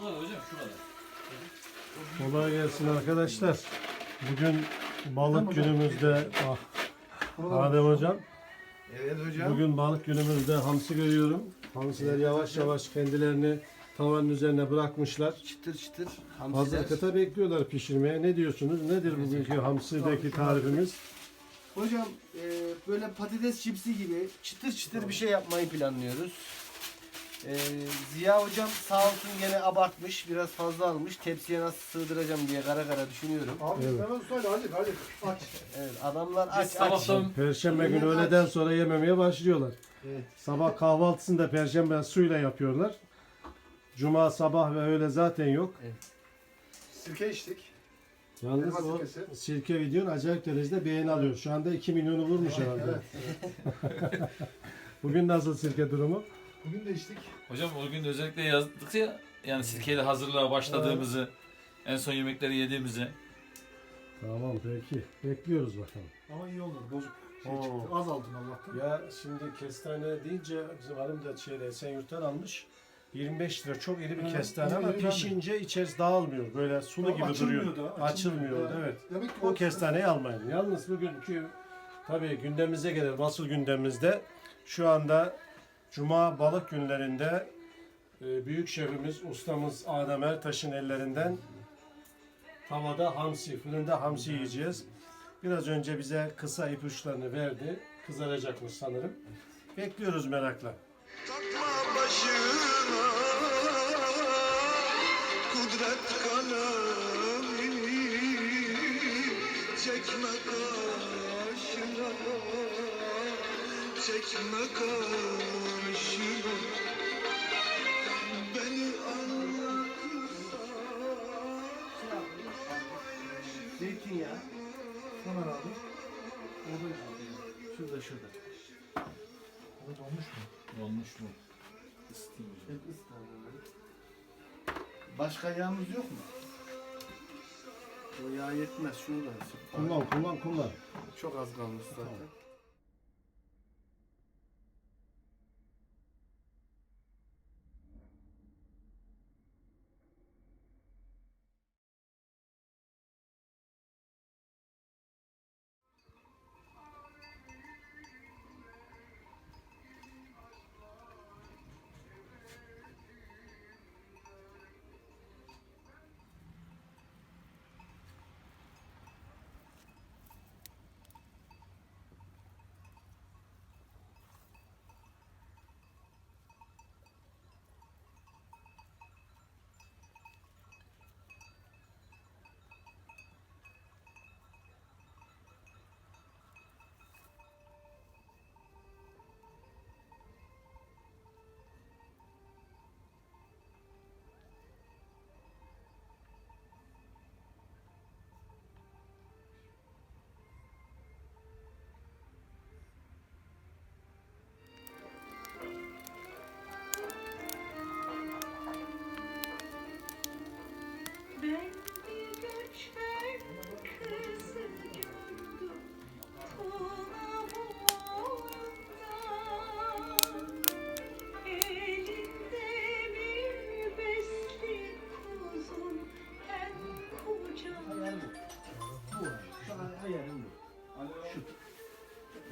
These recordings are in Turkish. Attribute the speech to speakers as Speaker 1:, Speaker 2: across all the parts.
Speaker 1: Şurada hocam şurada.
Speaker 2: Kolay gelsin arkadaşlar. Bugün balık günümüzde ah, Adem hocam.
Speaker 3: Evet hocam.
Speaker 2: Bugün balık günümüzde hamsi görüyorum. Hamsiler yavaş yavaş kendilerini tavanın üzerine bırakmışlar.
Speaker 3: çıtır çıtır
Speaker 2: Hazır
Speaker 3: hamsiler.
Speaker 2: kıta bekliyorlar pişirmeye. Ne diyorsunuz? Nedir bugünkü hamsideki tarifimiz?
Speaker 3: Hocam e, böyle patates çipsi gibi çıtır çıtır bir şey yapmayı planlıyoruz. E, Ziya hocam sağ olsun gene abartmış. Biraz fazla almış. Tepsiye nasıl sığdıracağım diye kara kara düşünüyorum.
Speaker 4: Abi
Speaker 2: Evet.
Speaker 4: hemen söyle hadi hadi aç.
Speaker 3: Evet adamlar
Speaker 1: Biz
Speaker 3: aç aç.
Speaker 1: sabahtan
Speaker 2: Perşembe günü öğleden sonra yememeye başlıyorlar.
Speaker 3: Evet.
Speaker 2: Sabah kahvaltısını da perşembe suyla yapıyorlar. Cuma sabah ve öğle zaten yok.
Speaker 4: Sirke içtik.
Speaker 2: Yalnız
Speaker 4: Elma
Speaker 2: o
Speaker 4: sirkesi.
Speaker 2: sirke videon acayip derecede beğeni alıyor. Şu anda 2 milyonu vurmuş herhalde. Bugün nasıl sirke durumu?
Speaker 4: Bugün de içtik.
Speaker 1: hocam o gün özellikle yazdık ya yani sirkeyle hazırlığa başladığımızı en son yemekleri yediğimizi.
Speaker 2: Tamam peki. Bekliyoruz bakalım.
Speaker 4: Ama iyi oldu. Bozuk. Şey
Speaker 2: Oo.
Speaker 4: çıktı. Az aldım Allah'tan.
Speaker 2: Ya şimdi kestane deyince bizim hanım da şeyde Esenyurt'tan almış. 25 lira çok iri bir
Speaker 4: Evet,
Speaker 2: kestane ama
Speaker 4: iri ben de.
Speaker 2: pişince içerisi dağılmıyor. Böyle sulu gibi
Speaker 4: Açılmıyor
Speaker 2: duruyor.
Speaker 4: da,
Speaker 2: Açılmıyor da, evet.
Speaker 4: Demek ki
Speaker 2: O kestaneyi almayın. Yalnız bugünkü tabii gündemimize gelir. Asıl gündemimizde şu anda Cuma balık günlerinde e, büyük şefimiz, ustamız Adem Ertaş'ın ellerinden tavada hamsi, fırında hamsi yiyeceğiz. Biraz önce bize kısa ipuçlarını verdi. Kızaracakmış sanırım. Bekliyoruz merakla.
Speaker 5: Takma başına kudret kalemi Çekme kaşına Çekme kaşına Beni anlatırsan
Speaker 3: Zeytinyağı.
Speaker 4: Hemen abi.
Speaker 3: Şurada şurada.
Speaker 4: Orada olmuş mu?
Speaker 1: Olmuş mu? Isıtayım hocam.
Speaker 3: Hep. Başka yağımız yok mu? O yağ yetmez. Şunu da.
Speaker 2: Kullan, kullan, kullan.
Speaker 3: Çok az kalmış zaten.
Speaker 6: Ben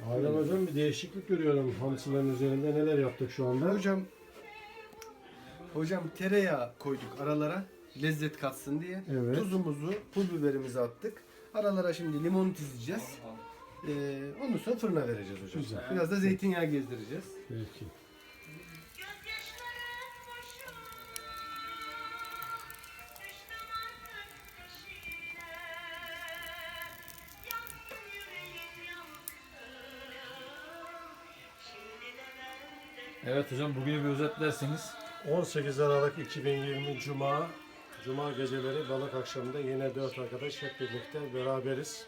Speaker 2: Adem hocam bir değişiklik görüyorum hamsilerin üzerinde. Neler yaptık şu anda?
Speaker 3: Hocam Hocam tereyağı koyduk aralara lezzet katsın diye.
Speaker 2: Evet.
Speaker 3: Tuzumuzu, pul biberimizi attık. Aralara şimdi limon dizeceğiz. Ee, ondan sonra fırına vereceğiz hocam.
Speaker 2: Güzel.
Speaker 3: Biraz da zeytinyağı gezdireceğiz.
Speaker 2: Peki.
Speaker 1: Evet hocam bugünü bir özetlerseniz.
Speaker 2: 18 Aralık 2020 Cuma Cuma geceleri balık akşamında yine dört arkadaş hep birlikte beraberiz.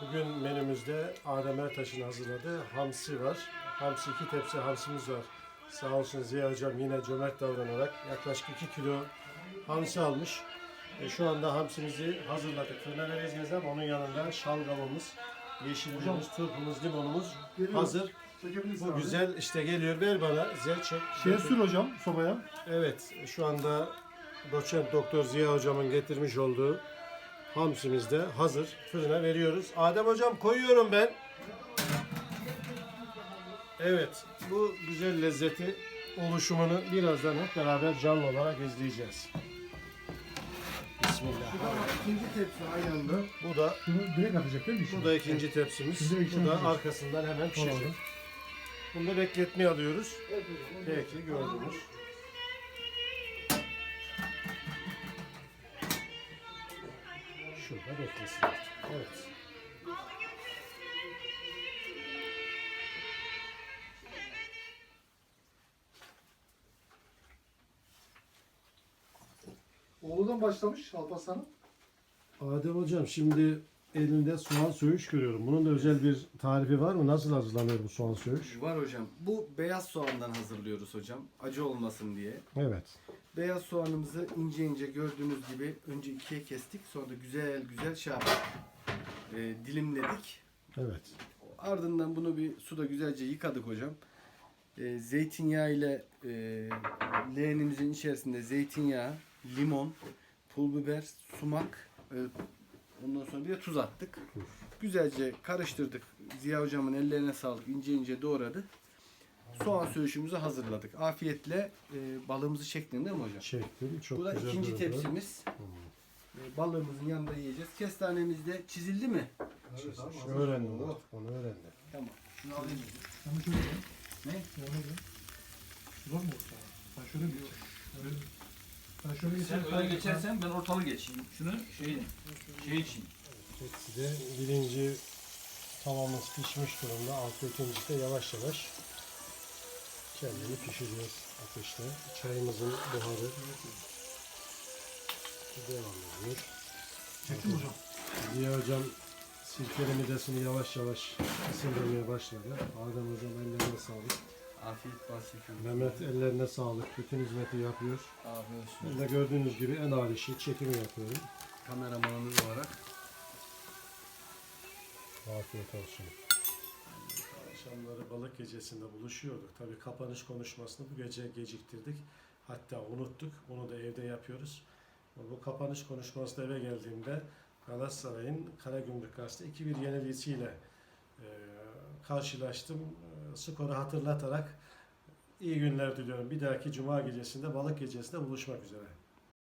Speaker 2: Bugün menümüzde Adem Ertaş'ın hazırladığı hamsi var. Hamsi iki tepsi hamsimiz var. Sağ olsun Ziya Hocam yine cömert davranarak yaklaşık 2 kilo hamsi almış. E, şu anda hamsimizi hazırladık. Fırına vereceğiz ama onun yanında şalgamımız, yeşilliğimiz, turpumuz, limonumuz
Speaker 4: Geliyor.
Speaker 2: hazır.
Speaker 4: Çekebilirsin
Speaker 2: Bu
Speaker 4: abi.
Speaker 2: güzel işte geliyor ver bana. Ziya çek.
Speaker 4: Şeye sür hocam sobaya.
Speaker 2: Evet, şu anda doçent doktor Ziya hocamın getirmiş olduğu hamsimiz de hazır. Fırına veriyoruz. Adem hocam koyuyorum ben. Evet, bu güzel lezzeti oluşumunu birazdan hep beraber canlı olarak izleyeceğiz. Bismillah.
Speaker 3: İkinci tepsi aynı anda.
Speaker 2: Bu da
Speaker 4: direkt atacak değil mi?
Speaker 2: bu da ikinci tepsimiz.
Speaker 4: Şimdi
Speaker 2: Bu da arkasından hemen pişecek.
Speaker 4: Tamam.
Speaker 2: Bunu da bekletmeye alıyoruz. Peki gördünüz. Şurada beklesin. Evet.
Speaker 4: Oğludan başlamış Alparslan'ın.
Speaker 2: Adem hocam şimdi elinde soğan söğüş görüyorum. Bunun da özel bir tarifi var mı? Nasıl hazırlanıyor bu soğan söğüş?
Speaker 3: Var hocam. Bu beyaz soğandan hazırlıyoruz hocam. Acı olmasın diye.
Speaker 2: Evet.
Speaker 3: Beyaz soğanımızı ince ince gördüğünüz gibi önce ikiye kestik. Sonra da güzel güzel şey yaptık. Ee, dilimledik.
Speaker 2: Evet.
Speaker 3: Ardından bunu bir suda güzelce yıkadık hocam. Ee, zeytinyağı ile e, leğenimizin içerisinde zeytinyağı, limon, pul biber, sumak, e, ondan sonra bir de tuz attık. Güzelce karıştırdık. Ziya hocamın ellerine sağlık. ince ince doğradı. Soğan söğüşümüzü hazırladık. Afiyetle e, balığımızı çektin değil mi hocam?
Speaker 2: Çektim. Çok
Speaker 3: Bu da
Speaker 2: güzel
Speaker 3: ikinci
Speaker 2: görünüyor.
Speaker 3: tepsimiz. E, balığımızın yanında yiyeceğiz. Kestanemiz de çizildi mi?
Speaker 2: Öğrendim artık onu öğrendim.
Speaker 3: Tamam. Şunu alayım.
Speaker 4: De şöyle.
Speaker 3: Ne?
Speaker 4: Zor mu olsa? Ben şöyle mi? Öyle mi? Ben şöyle
Speaker 1: Sen
Speaker 4: geçeyim.
Speaker 1: öyle geçersen ben ortalı geçeyim. Şunu şey şey için.
Speaker 2: Hepsi de birinci tavamız pişmiş durumda. Altı ikincisi de yavaş yavaş kendini pişiriyor ateşte. Çayımızın buharı devam ediyor.
Speaker 4: Çektin mi hocam?
Speaker 2: Ziya hocam sirkeli midesini yavaş yavaş ısındırmaya başladı. Adem hocam ellerine sağlık.
Speaker 3: Afiyet bahsi
Speaker 2: Mehmet ellerine sağlık. Bütün hizmeti yapıyor.
Speaker 3: Afiyet olsun.
Speaker 2: Ben de gördüğünüz gibi en ağır işi çekimi yapıyorum.
Speaker 3: Kameramanımız olarak.
Speaker 2: Afiyet olsun. Akşamları balık gecesinde buluşuyorduk. Tabii kapanış konuşmasını bu gece geciktirdik. Hatta unuttuk. Bunu da evde yapıyoruz. Bu kapanış konuşmasında eve geldiğimde Galatasaray'ın Karagümrük karşısında 2-1 yenilgisiyle e, karşılaştım. Skoru hatırlatarak iyi günler diliyorum. Bir dahaki cuma gecesinde balık gecesinde buluşmak üzere.